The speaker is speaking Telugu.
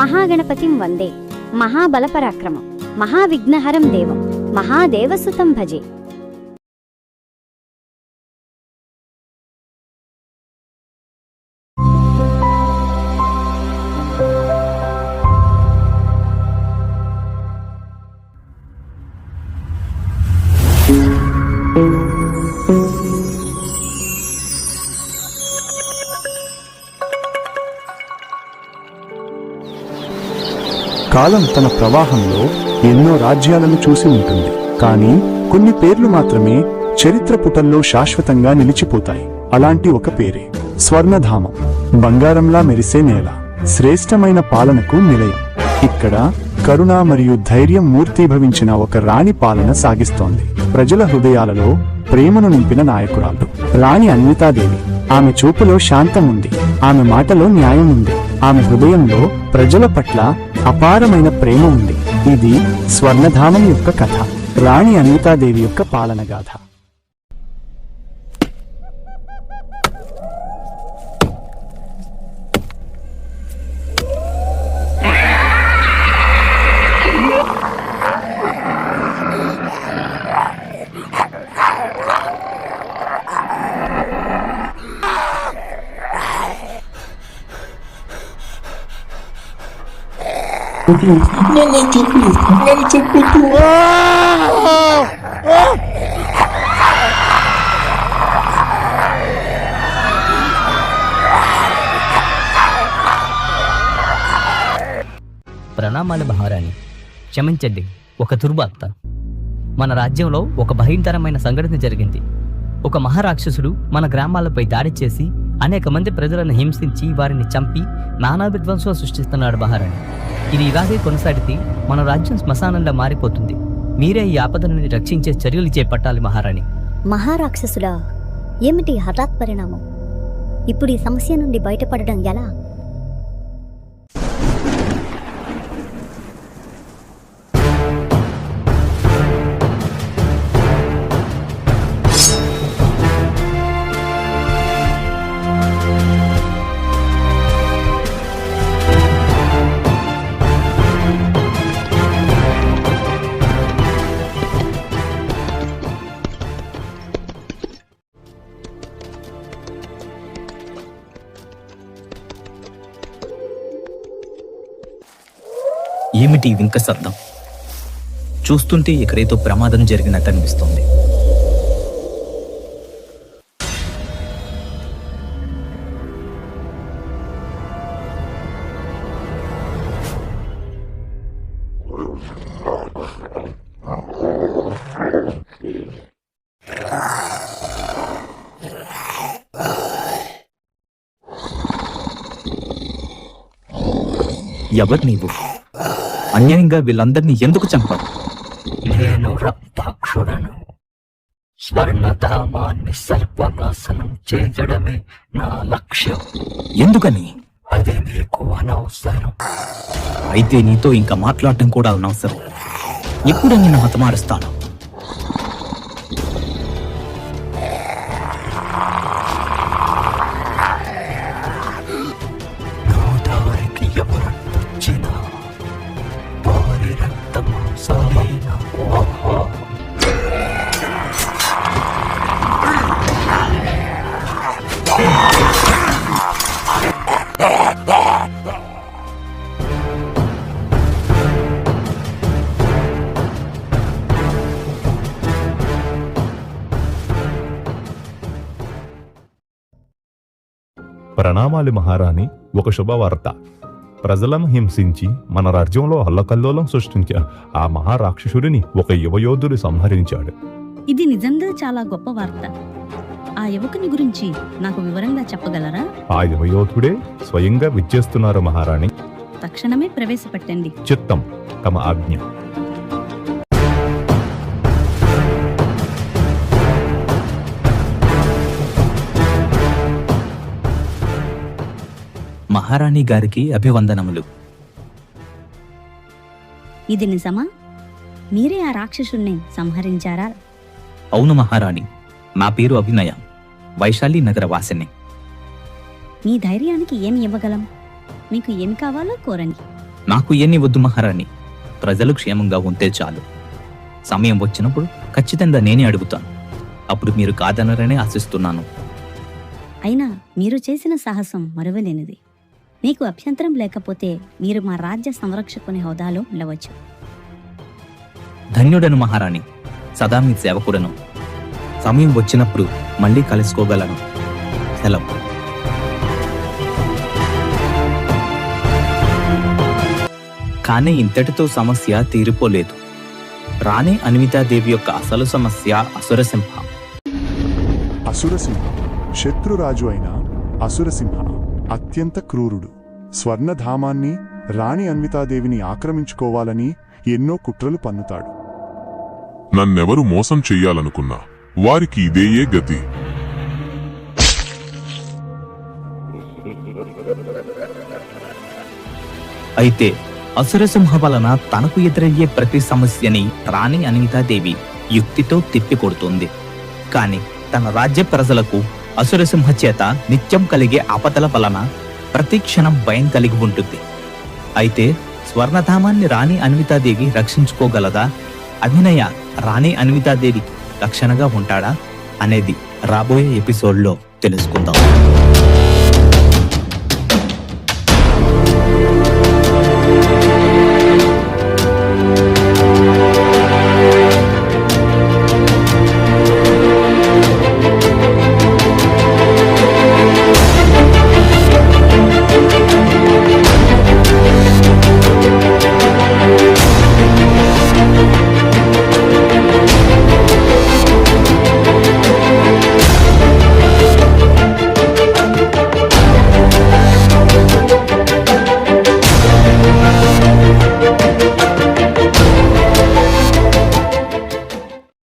మహాగణపతిం వందే. మహాబలపరాక్రమం. మహావిఘ్నహరం దేవం. మహాదేవసుతం భజే. కాలం తన ప్రవాహంలో ఎన్నో రాజ్యాలను చూసి ఉంటుంది. కానీ కొన్ని పేర్లు మాత్రమే చరిత్ర పుటల్లో శాశ్వతంగా నిలిచిపోతాయి. అలాంటి ఒక పేరే స్వర్ణధామం. బంగారంలా మెరిసే నేల. శ్రేష్టమైన పాలనకు నిలయం. ఇక్కడ కరుణ మరియు ధైర్యం మూర్తీభవించిన ఒక రాణి పాలన సాగిస్తోంది. ప్రజల హృదయాలలో ప్రేమను నింపిన నాయకురాలు. రాణి అన్వితాదేవి. ఆమె చూపులో శాంతం ఉంది ఆమె మాటలో న్యాయం ఉంది ఆమె హృదయంలో ప్రజల పట్ల అపారమైన ప్రేమ ఉంది. ఇది స్వర్ణధామం యొక్క కథ. రాణి అనితాదేవి యొక్క పాలన గాథ నన్ను చెప్పు నన్ను చెప్పు ప్రణామాలు మహారాణి. క్షమించండి ఒక దుర్వార్త. మన రాజ్యంలో ఒక భయంకరమైన సంఘటన జరిగింది. ఒక మహారాక్షసుడు మన గ్రామాలపై దాడి చేసి అనేక మంది ప్రజలను హింసించి వారిని చంపి నానా విధ్వంసం సృష్టిస్తున్నాడు మహారాణి. ఇది ఇలాగే కొనసాగితే మన రాజ్యం శ్మశానంగా మారిపోతుంది. మీరే ఈ ఆపద నుండి రక్షించే చర్యలు చేపట్టాలి మహారాణి. మహారాక్షసులా ఏమిటి హఠాత్ పరిణామం? ఇప్పుడు ఈ సమస్య నుండి బయటపడడం ఎలా? ఏమిటి వింక శబ్దం? చూస్తుంటే ఇక్కడేదో ప్రమాదం జరిగినట్టు అనిపిస్తోంది. ఎవరు నీవు? అన్యాయంగా వీళ్ళందరినీ ఎందుకు చంపావు నేను రక్తాక్షుడను. స్వర్ణధామాన్ని సర్వనాశనం చేయడమే నా లక్ష్యం. ఎందుకని? అది మీకు అనవసరం. అయితే నీతో ఇంకా మాట్లాడటం కూడా అనవసరం. ఎప్పుడు నిన్ను హతమారుస్తాను ప్రణామాలు మహారాణి ఒక శుభవార్త. ప్రజలను హింసించి మన రాజ్యంలో అల్లకల్లోలం సృష్టించే ఆ మహారాక్షసుడిని ఒక యువయోధుడు సంహరించాడు. ఇది నిజంగా చాలా గొప్ప వార్త. ఆ యువకుని గురించి నాకు వివరంగా చెప్పగలరా? ఆ యువయోధుడే స్వయంగా విచ్చేస్తున్నారు మహారాణి. తక్షణమే ప్రవేశపెట్టండి. చిత్తం తమ ఆజ్ఞ. మహారాణి గారికి అభివందనములు. ఇది నిజమా? మీరే ఆ రాక్షసుణ్ణి సంహరించారా? అవును మహారాణి నా పేరు అభినయ వైశాలి నగర వాసిని మీ ధైర్యానికి ఏమి ఇవ్వగలం? మీకు ఏమి కావాలో కోరండి నాకు ఎన్ని వద్దు మహారాణి ప్రజలు క్షేమంగా ఉంటే చాలు. సమయం వచ్చినప్పుడు ఖచ్చితంగా నేనే అడుగుతాను. అప్పుడు మీరు కాదనరనే ఆశిస్తున్నాను. అయినా మీరు చేసిన సాహసం మరువలేనిది. మీకు అభ్యంతరం లేకపోతే మీరు మా రాజ్య సంరక్షకుని హోదాలో ఉండవచ్చు. ధన్యుడను మహారాణి. సదా మీ సేవకుడను. సమయం వచ్చినప్పుడు మళ్ళీ కలుసుకోగలను. సెలవు. కానీ ఇంతటితో సమస్య తీరిపోలేదు. రాణి అన్వితాదేవి యొక్క అసలు సమస్య అసురసింహం. అసురసింహ. శత్రురాజు అయిన అసురసింహ. అత్యంత క్రూరుడు. స్వర్ణధామాన్ని రాణి అన్వితాదేవిని ఆక్రమించుకోవాలని ఎన్నో కుట్రలు పన్నుతాడు. నన్నెవరు మోసం చెయ్యాలనుకున్నా వారికి ఇదేయే గతి. అయితే అసురసింహ వలన తనకు ఎదురయ్యే ప్రతి సమస్యని రాణి అనితాదేవి యుక్తితో తిప్పికొడుతుంది. కాని తన రాజ్య ప్రజలకు అసురసింహ చేత నిత్యం కలిగే ఆపదల వలన ప్రతి క్షణం భయం కలిగి ఉంటుంది. అయితే స్వర్ణధామాన్ని రాణి అన్వితాదేవి రక్షించుకోగలదా? అభినయ రాణి అన్వితాదేవి రక్షణగా ఉంటాడా? అనేది రాబోయే ఎపిసోడ్లో తెలుసుకుందాం.